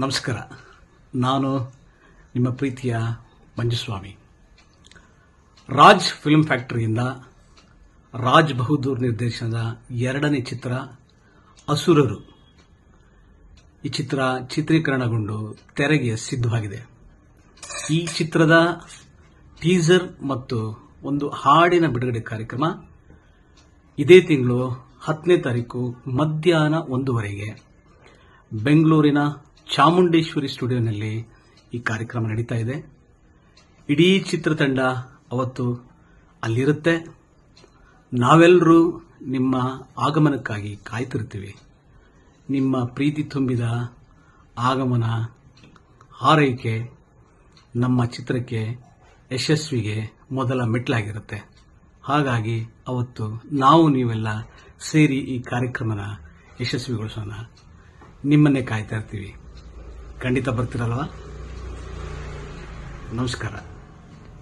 ನಮಸ್ಕಾರ. ನಾನು ನಿಮ್ಮ ಪ್ರೀತಿಯ ಮಂಜುಸ್ವಾಮಿ. ರಾಜ್ ಫಿಲ್ಮ್ ಫ್ಯಾಕ್ಟರಿಯಿಂದ ರಾಜ್ ಬಹದ್ದೂರ್ ನಿರ್ದೇಶನದ ಎರಡನೇ ಚಿತ್ರ, ಅಸುರರು. ಈ ಚಿತ್ರ ಚಿತ್ರೀಕರಣಗೊಂಡು ತೆರೆಗೆ ಸಿದ್ಧವಾಗಿದೆ. ಈ ಚಿತ್ರದ ಟೀಸರ್ ಮತ್ತು ಒಂದು ಹಾಡಿನ ಬಿಡುಗಡೆ ಕಾರ್ಯಕ್ರಮ ಇದೇ ತಿಂಗಳು ಹತ್ತನೇ ತಾರೀಕು ಮಧ್ಯಾಹ್ನ ಒಂದೂವರೆಗೆ ಬೆಂಗಳೂರಿನ ಚಾಮುಂಡೇಶ್ವರಿ ಸ್ಟುಡಿಯೋನಲ್ಲಿ ಈ ಕಾರ್ಯಕ್ರಮ ನಡೀತಾ ಇದೆ. ಇಡೀ ಚಿತ್ರತಂಡ ಅವತ್ತು ಅಲ್ಲಿರುತ್ತೆ. ನಾವೆಲ್ಲರೂ ನಿಮ್ಮ ಆಗಮನಕ್ಕಾಗಿ ಕಾಯ್ತಿರ್ತೀವಿ. ನಿಮ್ಮ ಪ್ರೀತಿ ತುಂಬಿದ ಆಗಮನ, ಹಾರೈಕೆ ನಮ್ಮ ಚಿತ್ರಕ್ಕೆ ಯಶಸ್ವಿಗೆ ಮೊದಲ ಮೆಟ್ಲಾಗಿರುತ್ತೆ ಹಾಗಾಗಿ ಅವತ್ತು ನಾವು ನೀವೆಲ್ಲ ಸೇರಿ ಈ ಕಾರ್ಯಕ್ರಮನ ಯಶಸ್ವಿಗೊಳಿಸೋಣ. ನಿಮ್ಮನ್ನೇ ಕಾಯ್ತಾ ಇರ್ತೀವಿ. ಖಂಡಿತ ಬರ್ತೀರಲ್ವಾ? ನಮಸ್ಕಾರ.